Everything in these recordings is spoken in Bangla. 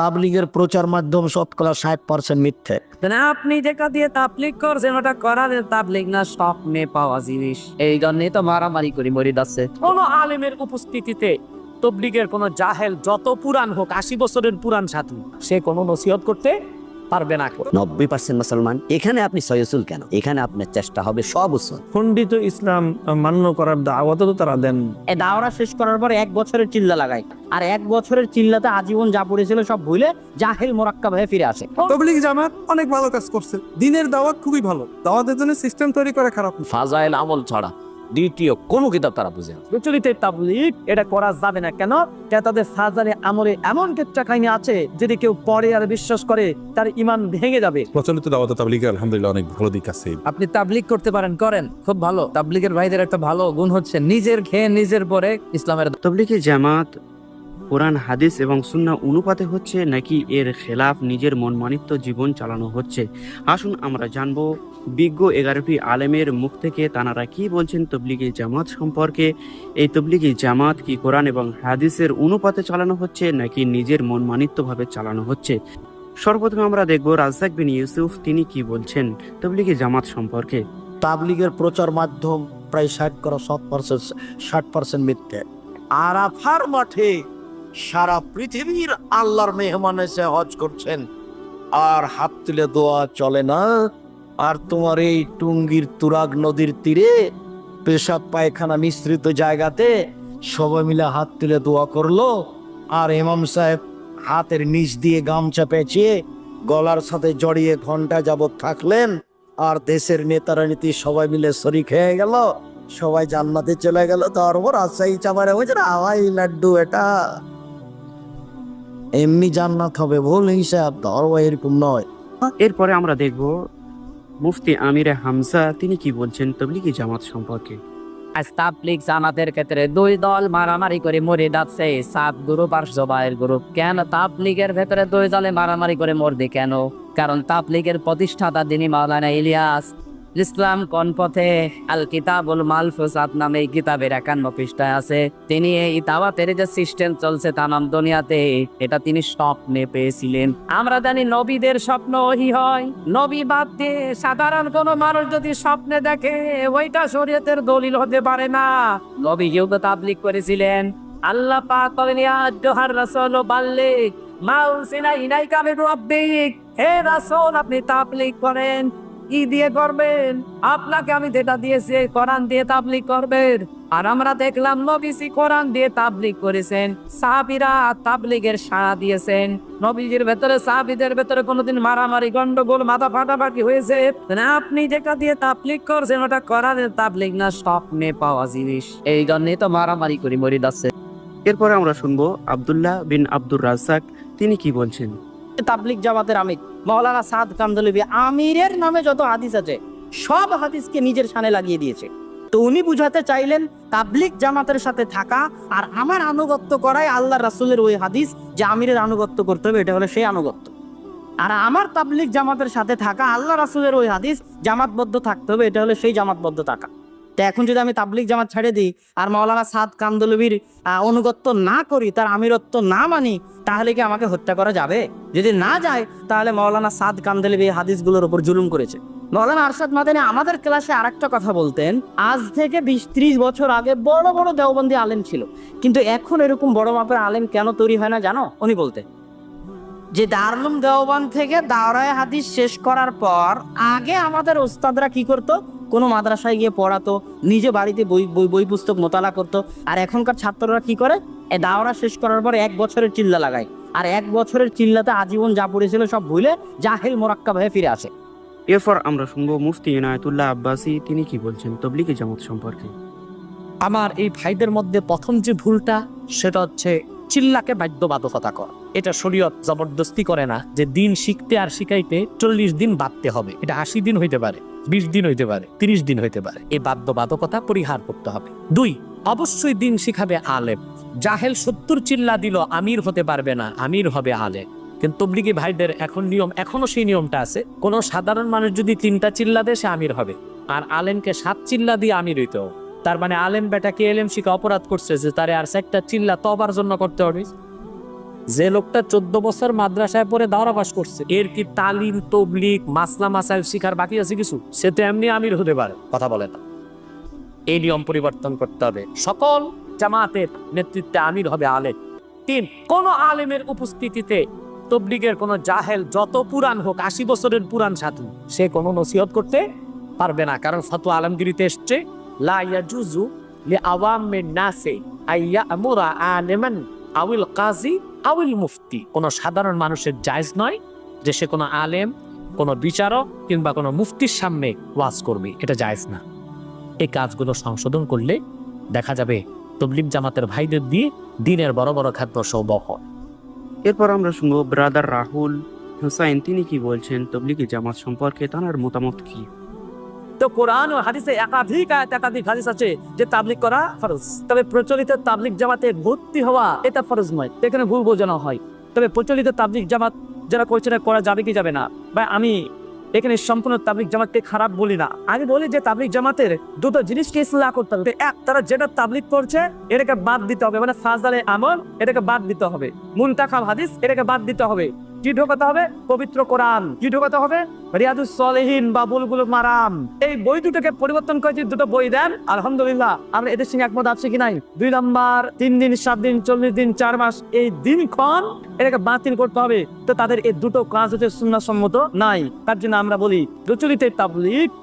তাবলিগের প্রচার মাধ্যম শতকরা ষাট পার্সেন্ট মিথ্যে। আপনি যেটা দিয়ে তাবলিগ করছেন ওটা করার তাবলিগ না স্বপ্নে পাওয়া জিনিস। এই জন্যই তো মারামারি করি মরি যাচ্ছে। কোন আলেমের উপস্থিতিতে তবলিগের কোন জাহেল যত পুরাণ হোক আশি বছরের পুরাণ সাধু সে কোনো নসিহত করতে পারবে না নব্বই পার্সেন্ট মুসলমান এখানে আপনি সয়সুল কেন? এখানে আপনার চেষ্টা হবে সব উসুল। খণ্ডিত ইসলাম মান্য করার দাওয়াতও তো তারা দেন। এ দাওরা শেষ করার পর এক বছরের চিল্লা লাগাই আর এক বছরের চিল্লাতে আজীবন যা পড়েছিল সব ভুলে জাহেল মোরাক্কাব হয়ে ফিরে আসে। তবলিগ জামাত অনেক ভালো কাজ করছে। দিনের দাওয়াত খুবই ভালো। দাওয়াতের জন্য সিস্টেম তৈরি করা খারাপ ফাজাইল আমল ছাড়া দ্বিতীয় কোনো কিতাব তারা বুঝে। না প্রচলিত তাবলিগ এটা করা যাবে না। কেন? তাদের সাজারে আমলে এমন ক্ষেত্রে কাহিনী আছে যদি কেউ পরে আর বিশ্বাস করে তার ইমান ভেঙে যাবে। প্রচলিত দাওয়াত তাবলিগ আলহামদুলিল্লাহ অনেক ভালো দিক আছে। আপনি তাবলিগ করতে পারেন করেন খুব ভালো। তাবলিগের ভাইদের একটা ভালো গুণ হচ্ছে নিজের খেয়ে নিজের পরে ইসলামের তাবলিগের জামাত কোরআন, হাদিস এবং সুন্না অনুপাতে হচ্ছে নাকি এর খেলাফ নিজের মনমানিত্য জীবন চালানো হচ্ছে? আসুন আমরা জানব বিজ্ঞ এগারোটি আলেমের মুখ থেকে তানারা কি বলছেন তবলিগি জামাত সম্পর্কে? এই তবলিগি জামাত কি কোরআন এবং হাদিসের অনুপাতে চালানো হচ্ছে নাকি নিজের মনমানিত্যভাবে চালানো হচ্ছে? সর্বপ্রথমে আমরা দেখব রাজ্জাক বিন ইউসুফ, তিনি কি বলছেন তবলিগি জামাত সম্পর্কে? তাবলিগের প্রচার মাধ্যম প্রায় ষাট করা শত পার্সেন্ট, ষাট পার্সেন্ট মিথ্যে। আরাফার মাঠে সারা পৃথিবীর আল্লাহর মেহমান এসে হজ করছেন। আর হাত তুলে দোয়া চলে না? আর তোমার এই টুঙ্গির তুরাগ নদীর তীরে, পেশাব পায়খানা মিশ্রিত জায়গাতে সবাই মিলে হাত তুলে দোয়া করল। আর ইমাম সাহেব হাতের নিচ দিয়ে গামছা পেঁচিয়ে গলার সাথে জড়িয়ে ঘণ্টা যাবৎ থাকলেন। আর দেশের নেতারা নীতি সবাই মিলে শরিক হয়ে গেল। সবাই জান্নাতে চলে গেল। তারপর আশাই চামারে না হাওয়াই লাড্ডু এটা। এমনি জান্নাত হবে ভুল হিসাব ধর্ম এরকম নয়। এরপরে আমরা দেখব মুফতি আমিরে হামজা তিনি কি বলছেন তবলিগি জামাত সম্পর্কে? আজ তাবলিগ জামাতের ক্ষেত্রে দুই দল মারামারি করে মরে যাচ্ছে। সাত গ্রুপ আর জবাইয়ের গ্রুপ। কেন তাবলিগের ভেতরে দুই দলে মারামারি করে মরবে কেন? কারণ তাবলিগের প্রতিষ্ঠাতা তিনি মাওলানা ইলিয়াস। ইসলাম কোন পথে আল কিতাবুল মালফুসাত নামে এই কিতাবের একান্ন পৃষ্ঠায় আছে, তিনি এই দাওয়াতের যে সিস্টেম চলছে তামাম দুনিয়াতে, এটা তিনি স্বপ্নে পেয়েছিলেন। আমরা জানি নবীদের স্বপ্ন ওহি হয়। নবী বাদ দিয়ে সাধারণ কোন মানুষ যদি স্বপ্নে দেখে, ওইটা শরীয়তের দলিল হতে পারে না। নবী কেউ তো তাবলিক করেছিলেন। আল্লাহ পাক বলেন, ইয়া আইয়ুহার রাসূল, বাল্লিগ। মাউসিনা ইলাইকা মির রাব্বিক। হে রাসূল, আপনি তাবলিগ করেন। কি দিয়ে করবেন? আপনাকে আমি যেটা দিয়েছি কোরআন দিয়ে তাবলিগ করবেন। আর আমরা দেখলাম নবীজি কোরআন দিয়ে তাবলিগ করেছেন। সাহাবীরা তাবলিগের সাড়া দিয়েছেন। নবীজির ভেতরে, সাহাবীদের ভেতরে কোনোদিন মারামারি, গন্ডগোল, মাথা ফাটাফাটি হয়েছে। তাহলে আপনি যেটা দিয়ে তাবলিগ করছেন, ওটা করার তাবলিগ না স্বপ্নে পাওয়া জিনিস। এই জন্যই তো মারামারি করি মরি যাচ্ছে এরপরে আমরা শুনব আব্দুল্লাহ বিন আব্দুর রাজ্জাক, তিনি কি বলছেন? তাবলিক জামাতের আমির, মৌলানা সাদ কান্দলিবি আমিরের নামে যত হাদিস আছে, সব হাদিসকে নিজের সানে লাগিয়ে দিয়েছে। তো উনি বুঝাতে চাইলেন তাবলিক জামাতের সাথে থাকা আর আমার আনুগত্য করাই আল্লাহ রাসুলের ওই হাদিস যে আমিরের আনুগত্য করতে হবে, এটা হলো সেই আনুগত্য। আর আমার তাবলিক জামাতের সাথে থাকা আল্লাহ রাসুলের ওই হাদিস জামাতবদ্ধ থাকতে হবে, এটা হলো সেই জামাতবদ্ধ থাকা। তো এখন যদি আমি তাবলিক জামাত ছেড়ে দিই আর মাওলানা সাদ কান্দলবির অনুগত্য না করি, তার আমিরত্ব না মানি, তাহলে কি আমাকে হত্যা করা যাবে? যদি না যায়, তাহলে মাওলানা সাদ কান্দলবি হাদিসগুলোর উপর জুলুম করেছে। মাওলানা আরশাদ মাদানি আমাদের ক্লাসে আরেকটা কথা বলতেন, আজ থেকে বিশ ত্রিশ বছর আগে বড় বড় দেওবন্দি আলেম ছিল। কিন্তু এখন এরকম বড় মাপের আলেম কেন তৈরি হয় না জানো? উনি বলতেন, যে দারুলুম দেওবান থেকে দাওরায় হাদিস শেষ করার পর আগে আমাদের ওস্তাদরা কি করতো? কোনো মাদ্রাসায় গিয়ে পড়াতো নিজে বাড়িতে বই বই বই পুস্তক মোতালা করতো। আর এখনকার ছাত্ররা কি করে? এ দাওরা শেষ করার পর এক বছরের চিল্লা লাগায়। আর এক বছরের চিল্লাতে আজীবন যা পড়েছিল সব ভুলে জাহেল মোরাক্কাব হয়ে ফিরে আসে। এরপর আমরা শুনব মুফতি ইনায়তুল্লাহ আব্বাসী তিনি কি বলছেন? তবলিগি জামাত সম্পর্কে। আমার এই ভাইদের মধ্যে প্রথম যে ভুলটা সেটা হচ্ছে চিল্লাকে বাধ্যবাধকতা কর এটা শরীয়ত জবরদস্তি করে না যে দিন শিখতে আর শিখাইতে চল্লিশ দিন বাঁধতে হবে। এটা আশি দিন হইতে পারে। বিশ দিন হইতে পারে, তিরিশ দিন হইতে পারে। এই বাধ্যবাধকতা পরিহার করতে হবে। দুই, অবশ্যই দিন শিখাবে আলেম। জাহেল সত্তর চিল্লা দিল, আমির হতে পারবে না, আমির হবে আলেম। কিন্তু তবলিগি ভাইদের এখন নিয়ম এখনও সেই নিয়মটা আছে, কোন সাধারণ মানুষ যদি তিনটা চিল্লা দেয়, সে আমির হবে। আর আলেমকে সাত চিল্লা দিয়ে আমির হইতে হবে। তার মানে আলেম বেটা কে এলেম শিখে অপরাধ করছে যে তারে আর একটা চিল্লা তবার জন্য করতে হবে। যে লোকটা চোদ্দ বছর মাদ্রাসায় দাওরা পাস করছে। এর কি তালিম তবলিক মাসলা, মাসাইল, শিখার বাকি আছে কিছু? সে তো এমনি আমির হতে পারে, কথা বলে না। এই নিয়ম পরিবর্তন করতে হবে। সকল জামাতের নেতৃত্বে আমির হবে আলেম। তিন, কোন আলেমের উপস্থিতিতে তবলিগের কোন জাহেল যত পুরান হোক, আশি বছরের পুরান সাধু, সে কোনো নসিহত করতে পারবে না। কারণ ফতোয়া আলমগিরিতে এসছে, লা ইয়াজুজু লি আওয়ামিন নাসে আইয়া আমুরা আলেমান আউল কাজী, আউল মুফতি। কোনো সাধারণ মানুষের জায়েজ নয় যে সে কোনো আলেম, কোনো বিচারক কিংবা কোনো মুফতির সামনে ওয়াজ করবে। এটা জায়েজ না। এই কাজগুলো সংশোধন করলে দেখা যাবে তবলিগ জামাতের ভাইদের দিয়ে দিনের বড় বড় খাদ্য সৌবহ এরপর আমরা শুনব ব্রাদার রাহুল হুসাইন, তিনি কি বলছেন? তবলিগি জামাত সম্পর্কে তার মতামত কি? তো কোরআন ও হাদিসে একাধিক আয়াত, একাধিক হাদিস আছে যে তাবলিক করা ফরজ। তবে প্রচলিত তাবলিক জামাতে ভর্তি হওয়া এটা ফরজ নয় এখানে ভুল বোঝানো হয়। তবে প্রচলিত তাবলিগ জামাত যারা করছে করা যাবে কি যাবে না? বা আমি এখানে সম্পূর্ণ তাবলিক জামাতকে খারাপ বলি না। আমি বলি যে তাবলিক জামাতের দুটো জিনিসকে ইসলাহ করতে হবে। এক, তারা যেটা তাবলিগ করছে, এটাকে বাদ দিতে হবে। মানে ফাজালে আমল, এটাকে বাদ দিতে হবে। মুনতাখাব হাদিস, এটাকে বাদ দিতে হবে। কি ঢোকাতে হবে? পবিত্র কোরআন। কি ঢোকাতে হবে? সলেহিন বা বুলবুল মারাম। এই বই দুটোকে পরিবর্তন করেছি দুটো বই দেন, আলহামদুলিল্লাহ, আমরা এদের সঙ্গে একমত দুই তিন দিন, সাত দিন, চল্লিশ দিন, চার মাস, এই এটাকে বাতিল করতে হবে। তো তাদের এই দুটো কাজ হচ্ছে নাই। তার জন্য আমরা বলি, প্রচলিত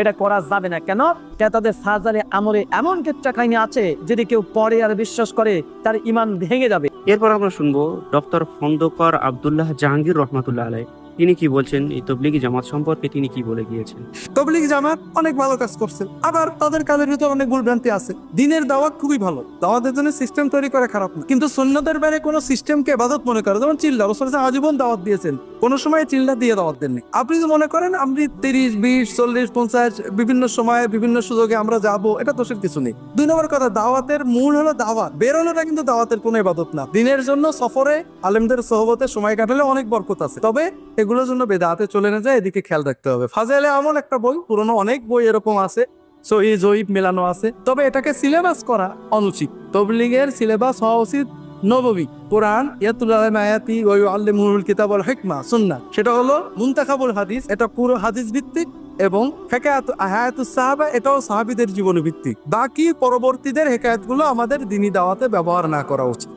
এটা করা যাবে না। কেন? কেন তাদের সাজারে আমলে এমন ক্ষেত্রে কাহিনী আছে, যদি কেউ পরে আর বিশ্বাস করে, তার ইমান ভেঙে যাবে। এরপর আমরা শুনব ডক্টর খন্দকার আব্দুল্লাহ জাহাঙ্গীর রহমাতুল্লাহ আলাই তিনি কি বলছেন? এই তবলিগি জামাত সম্পর্কে তিনি কি বলে গিয়েছেন? তবলিগ জামাত অনেক ভালো কাজ করছে। আবার তাদের কাজের ভিতর অনেক ভুল ভ্রান্তি আছে। দিনের দাওয়াত খুবই ভালো। দাওয়াতের জন্য সিস্টেম তৈরি করে খারাপ না। কিন্তু সন্ন্যদের বাইরে কোনো সিস্টেমকে এবাদত মনে করে যেমন চিল্লা, রসুল আজীবন দাওয়াত দিয়েছেন। কোনো সময় চিল্লা দিয়ে দাওয়াত দেননি। আপনি যদি মনে করেন, আপনি তিরিশ, বিশ, চল্লিশ, পঞ্চাশ, বিভিন্ন সময়ে বিভিন্ন সুযোগে আমরা যাব, এটা দোষের কিছু নেই। দুই নম্বর কথা, দাওয়াতের মূল হলো দাওয়াত। বেরোনোটা কিন্তু দাওয়াতের কোনো ইবাদত না। দিনের জন্য সফরে আলেমদের সহবতে সময় কাটালে অনেক বরকত আছে। তবে এগুলোর জন্য বেদাতে চলে না যায়, এদিকে খেয়াল রাখতে হবে। ফাজেলে এমন একটা বই, পুরনো অনেক বই এরকম আছে সহি জয়ীব মেলানো আছে। তবে এটাকে সিলেবাস করা অনুচিত। তবলিগের সিলেবাস হওয়া উচিত নববী কোরআন, ইয়াতুল আলাইহিম আয়াতি ওয়া ইউআল্লিমুহুল কিতাব ওয়াল হিকমা, সুন্নাহ। সেটা হলো মুনতাখাবুল হাদিস, এটা পুরো হাদিস ভিত্তিক এবং হেকায়াত, হায়াতুস সাহাবা, এটাও সাহাবীদের জীবন ভিত্তিক। বাকি পরবর্তীদের হেকায়াতগুলো আমাদের দিনী দাওয়াতে ব্যবহার না করা উচিত।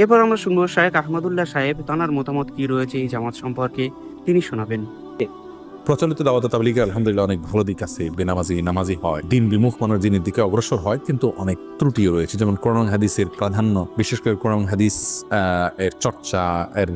এরপর আমরা শুনব শাহেক আহমদুল্লাহ সাহেব তানার মতামত কি রয়েছে এই জামাত সম্পর্কে তিনি শোনাবেন। প্রচলিত দাওয়াত তাবলিগের আলহামদুলিল্লাহ অনেক ভালো দিক আছে। বেনামাজি নামাজি হয়। দিন বিমুখ মানুষ দিনের দিকে অগ্রসর হয় কিন্তু অনেক ত্রুটিও রয়েছে। যেমন কোরআন হাদিসের প্রাধান্য বিশেষ করে কোরআন হাদিস এর চর্চা এর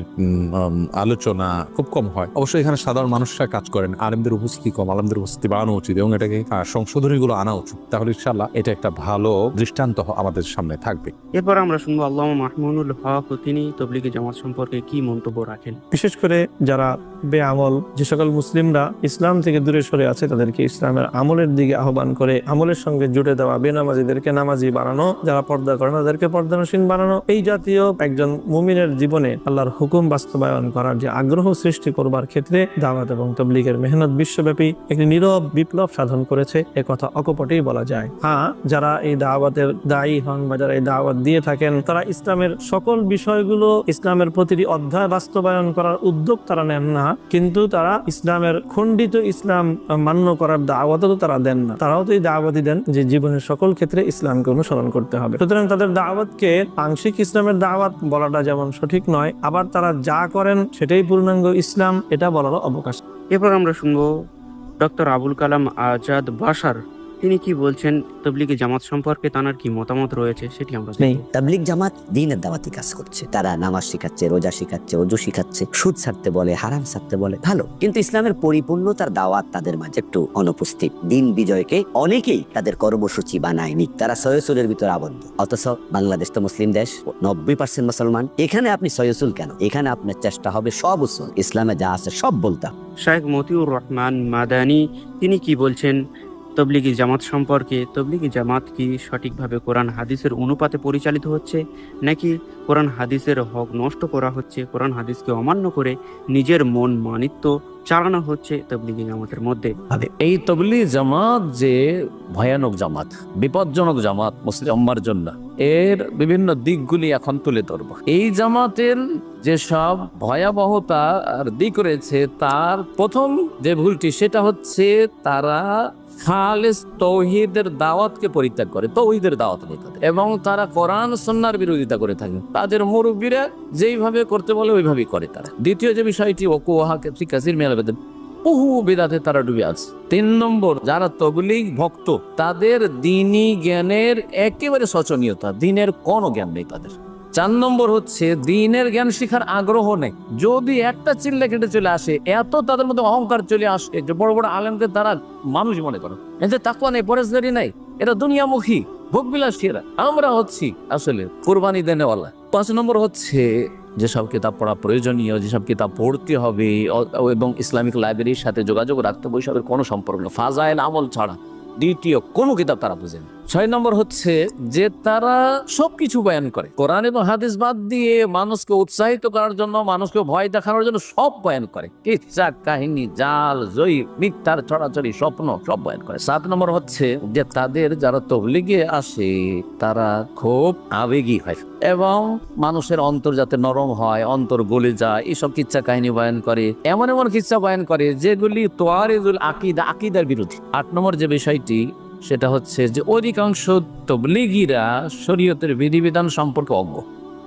আলোচনা খুব কম হয়। অবশ্যই এখানে সাধারণ মানুষরা কাজ করেন। আলেমদের উপস্থিতি কম আলেমদের উপস্থিতি বাড়ানো উচিত এবং এটাকে সংশোধনীগুলো আনা উচিত। তাহলে ইনশাল্লাহ এটা একটা ভালো দৃষ্টান্ত আমাদের সামনে থাকবে। এরপর আমরা শুনব আল্লাহ মাহমুনুল হক তিনি তবলিগি জামাত সম্পর্কে কি মন্তব্য রাখেন? বিশেষ করে যারা বেআমল যে সকল মুসলিমরা ইসলাম থেকে দূরে সরে আছে, তাদেরকে ইসলামের আমলের দিকে আহ্বান করে, আমলের সঙ্গে জুড়ে দেওয়া, বেনামাজিদেরকে নামাজি বানানো, যারা পর্দা করে তাদেরকে পর্দানসীন বানানো। এই জাতীয় একজন মুমিনের জীবনে আল্লাহর হুকুম বাস্তবায়ন করার যে আগ্রহ সৃষ্টি করবার ক্ষেত্রে দাওয়াত এবং তবলিগের মেহনত বিশ্বব্যাপী একটি নীরব বিপ্লব সাধন করেছে, এ কথা অকপটেই বলা যায়। হ্যাঁ যারা এই দাওয়াতের দায়ী হন বা যারা এই দাওয়াত দিয়ে থাকেন, তারা ইসলামের সকল বিষয়গুলো ইসলামের প্রতিটি অধ্যায় বাস্তবায়ন করার উদ্যোগ তারা নেন না, কিন্তু তারা ইসলামের খণ্ডিত ইসলাম মান্য করার দাওয়াত তো তারা দেন না। তারাও তো এই দাওয়াতই দেন যে জীবনের সকল ক্ষেত্রে ইসলামকে অনুসরণ করতে হবে। সুতরাং তাদের দাওয়াতকে আংশিক ইসলামের দাওয়াত বলাটা যেমন সঠিক নয়, আবার তারা যা করেন সেটাই পূর্ণাঙ্গ ইসলাম, এটা বলারও অবকাশ। এরপর আমরা শুনব ডক্টর আবুল কালাম আজাদ বাসার তিনি কি বলছেন? তবলিগি জামাত সম্পর্কে তানার কি মতামত রয়েছে সেটি আমরা। তাবলিক জামাত দিনের দাওয়াতি কাজ করছে। তারা নামাজ শিখাচ্ছে রোজা শিখাচ্ছে অজু শিখাচ্ছে সুদ ছাড়তে বলে হারাম ছাড়তে বলে। ভালো। কিন্তু ইসলামের পরিপূর্ণতার দাওয়াত তাদের মাঝে একটু অনুপস্থিত। দিন বিজয়কে অনেকেই তাদের কর্মসূচি বানায়নি। তারা সয়সুলের ভিতর আবদ্ধ। অথচ বাংলাদেশ তো মুসলিম দেশ। নব্বই পার্সেন্ট মুসলমান। এখানে আপনি সয়সুল কেন? এখানে আপনার চেষ্টা হবে সব উসুল। ইসলামে যা আছে সব বলতে হবে। শায়েখ মতিউর রহমান মাদানি তিনি কি বলছেন? তবলিগি জামাত সম্পর্কে তবলিগি জামাত কি সঠিকভাবে কোরআন হাদিসের অনুপাতে পরিচালিত হচ্ছে, নাকি কোরআন হাদিসের হক নষ্ট করা হচ্ছে, কোরআন হাদিসকে অমান্য করে নিজের মন মানিত্য চালানো হচ্ছে তবলিগি জামাতের মধ্যে? এই তবলি জামাত যে ভয়ানক জামাত, বিপজ্জনক জামাত মুসলিম উম্মার জন্য, এর বিভিন্ন দিকগুলি এখন তুলে ধরব। এই জামাতের যেসব ভয়াবহতা আর দিক রয়েছে, তার প্রথম যে ভুলটি, সেটা হচ্ছে তারা খালেস তৌহিদের দাওয়াতকে পরিত্যাগ করে, তৌহিদের দাওয়াত তাদের। এবং তারা কোরআন সন্ন্যার বিরোধিতা করে থাকে। তাদের মুরব্বীরা যেইভাবে করতে বলে, ওইভাবেই করে তারা। দ্বিতীয় যে বিষয়টি ওকুয়াহাকে কাসির মেলাবেদন বহু বেদাতে তারা ডুবে আছে। তিন নম্বর, যারা তবলিগ ভক্ত, তাদের দিনী জ্ঞানের একেবারে শোচনীয়তা, দিনের কোনো জ্ঞান নেই তাদের। চার নম্বর হচ্ছে, দিনের জ্ঞান শিখার আগ্রহ নেই। যদি একটা চিল্লা কেটে চলে আসে, এত তাদের মধ্যে অহংকার চলে আসে যে বড় বড় আলেমদের তারা মানুষ মনে করো। এতে তাকুয়া নেই পরেশদারি নাই, এটা দুনিয়ামুখী ভোগ ভোগবিলাসীরা। আমরা হচ্ছি আসলে কোরবানি দেনেওয়ালা। পাঁচ নম্বর হচ্ছে, যেসব কিতাব পড়া প্রয়োজনীয়, যেসব কিতাব পড়তে হবে এবং ইসলামিক লাইব্রেরির সাথে যোগাযোগ রাখতে হবে, ওইসবের কোনো সম্পর্ক নেই। ফাজাইল আমল ছাড়া দ্বিতীয় কোনো কিতাব তারা বুঝে না। ছয় নম্বর হচ্ছে যে তারা সবকিছু বয়ান করে। কোরআন এবং হাদিস বাদ দিয়ে মানুষকে উৎসাহিত করার জন্য, মানুষকে ভয় দেখানোর জন্য সব বয়ান করে। কিচ্ছা, কাহিনী, জাল, জয়ী, মিথ্যার ছড়াছড়ি, স্বপ্ন, সব বয়ান করে। সাত নম্বর হচ্ছে যে তাদের যারা তবলিগে আসে, তারা খুব আবেগী হয় এবং মানুষের অন্তর যাতে নরম হয়, অন্তর গলে যায় এইসব কিচ্ছা কাহিনী বয়ান করে। এমন এমন কিচ্ছা বয়ান করে যেগুলি তোয়ারিজুল আকিদা, আকিদার বিরোধী আট নম্বর যে বিষয়টি সেটা হচ্ছে যে অধিকাংশ তবলিগিরা শরীয়তের বিধিবিধান সম্পর্কে অজ্ঞ।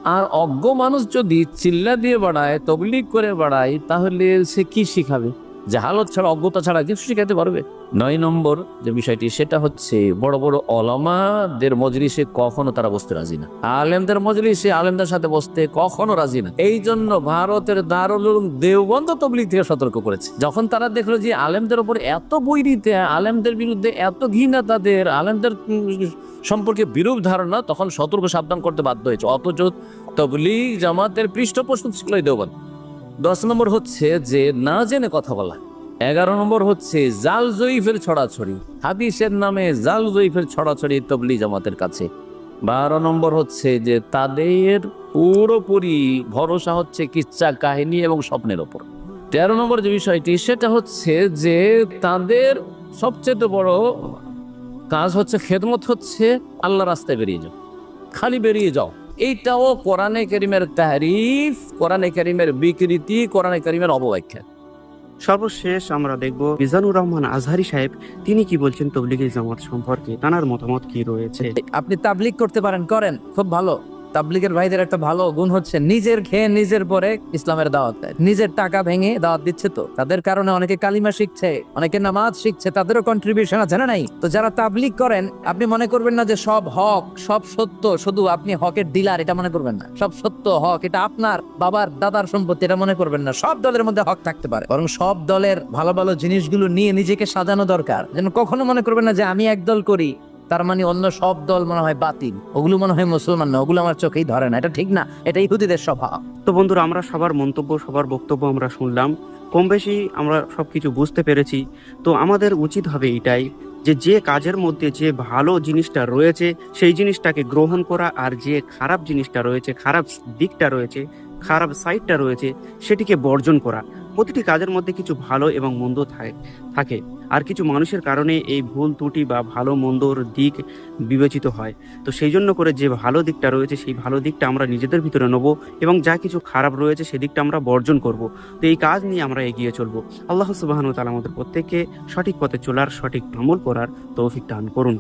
আর অজ্ঞ মানুষ যদি চিল্লা দিয়ে বাড়ায়, তবলিগ করে বাড়ায়, তাহলে সে কি শিখাবে? জাহালত ছাড়া, অজ্ঞতা ছাড়া কিছু শিখাতে পারবে? নয় নম্বর যে বিষয়টি, সেটা হচ্ছে বড় বড় অলামাদের মজলিসে কখনো তারা বসতে রাজি না। আলেমদের মজলিসে আলেমদের সাথে বসতে কখনো রাজি না। এই জন্য ভারতের দারুল উলুম দেওবন্দ তবলিগ থেকে সতর্ক করেছে। যখন তারা দেখল যে আলেমদের উপর এত বৈরিতে, আলেমদের বিরুদ্ধে এত ঘৃণা তাদের, আলেমদের সম্পর্কে বিরূপ ধারণা, তখন সতর্ক সাবধান করতে বাধ্য হয়েছে। অথচ তবলিগ জামাতের পৃষ্ঠপোষক ছিল এই দেওবন্দ। দশ নম্বর হচ্ছে যে না জেনে কথা বলা। এগারো নম্বর হচ্ছে জাল জয়ীফের ছড়াছড়ি। হাদিসের নামে জাল জয়ীফের ছড়াছড়ি তবলি জামাতের কাছে। বারো নম্বর হচ্ছে যে তাদের পুরোপুরি ভরসা হচ্ছে কিচ্ছা, কাহিনী এবং স্বপ্নের ওপর। তেরো নম্বর যে বিষয়টি, সেটা হচ্ছে যে তাদের সবচেয়ে বড় কাজ হচ্ছে, খেদমত হচ্ছে, আল্লাহ রাস্তায় বেরিয়ে যাও। খালি বেরিয়ে যাও। এইটাও কোরআনে করিমের তাহরিফ কোরআনে করিমের বিকৃতি কোরআনে করিমের অবব্যাখ্যা। সর্বশেষ আমরা দেখব মিজানুর রহমান আজহারি সাহেব তিনি কি বলছেন তবলিগ জামাত সম্পর্কে তানার মতামত কি রয়েছে? আপনি তাবলিগ করতে পারেন করেন খুব ভালো। তাবলিগের ভাইদের একটা ভালো গুণ হচ্ছে নিজের খেয়ে নিজের পরে ইসলামের দাওয়াত দেয়। নিজের টাকা ভেঙে দাওয়াত দিচ্ছে তো। তাদের কারণে অনেকে কালিমা শিখছে, অনেকে নামাজ শিখছে, তাদেরও কন্ট্রিবিউশন আছে না নাই? তো যারা তাবলিগ করেন, আপনি মনে করবেন না যে সব হক, সব সত্য, শুধু আপনি হকের ডিলার এটা মনে করবেন না। সব সত্য হক, এটা আপনার বাবার দাদার সম্পত্তি, এটা মনে করবেন না। সব দলের মধ্যে হক থাকতে পারে। বরং সব দলের ভালো ভালো জিনিসগুলো নিয়ে নিজেকে সাজানো দরকার। যেন কখনো মনে করবেন না যে আমি এক দল করি তার মানে অন্য সব দল মনে হয় বাতিল। ওগুলো মনে হয় মুসলমান না, ওগুলো আমার চোখেই ধরে না। এটা ঠিক না, এটা ইহুদিদের স্বভাব। তো বন্ধুরা, আমরা সবার মন্তব্য, সবার বক্তব্য আমরা শুনলাম। কম বেশি আমরা সবকিছু বুঝতে পেরেছি। তো আমাদের উচিত হবে এটাই যে যে কাজের মধ্যে যে ভালো জিনিসটা রয়েছে, সেই জিনিসটাকে গ্রহণ করা আর যে খারাপ জিনিসটা রয়েছে, খারাপ দিকটা রয়েছে, খারাপ সাইডটা রয়েছে, সেটিকে বর্জন করা। প্রতিটি কাজের মধ্যে কিছু ভালো এবং মন্দ থাকে আর কিছু মানুষের কারণে এই ভুল, ত্রুটি বা ভালো, মন্দর দিক বিবেচিত হয়। তো সেই জন্য করে যে ভালো দিকটা রয়েছে, সেই ভালো দিকটা আমরা নিজেদের ভিতরে নেব এবং যা কিছু খারাপ রয়েছে সেদিকটা আমরা বর্জন করব। তো এই কাজ নিয়ে আমরা এগিয়ে চলবো। আল্লাহ সুবাহানু তালা আমাদের প্রত্যেককে সঠিক পথে চলার, সঠিক আমল করার তৌফিক দান করুন।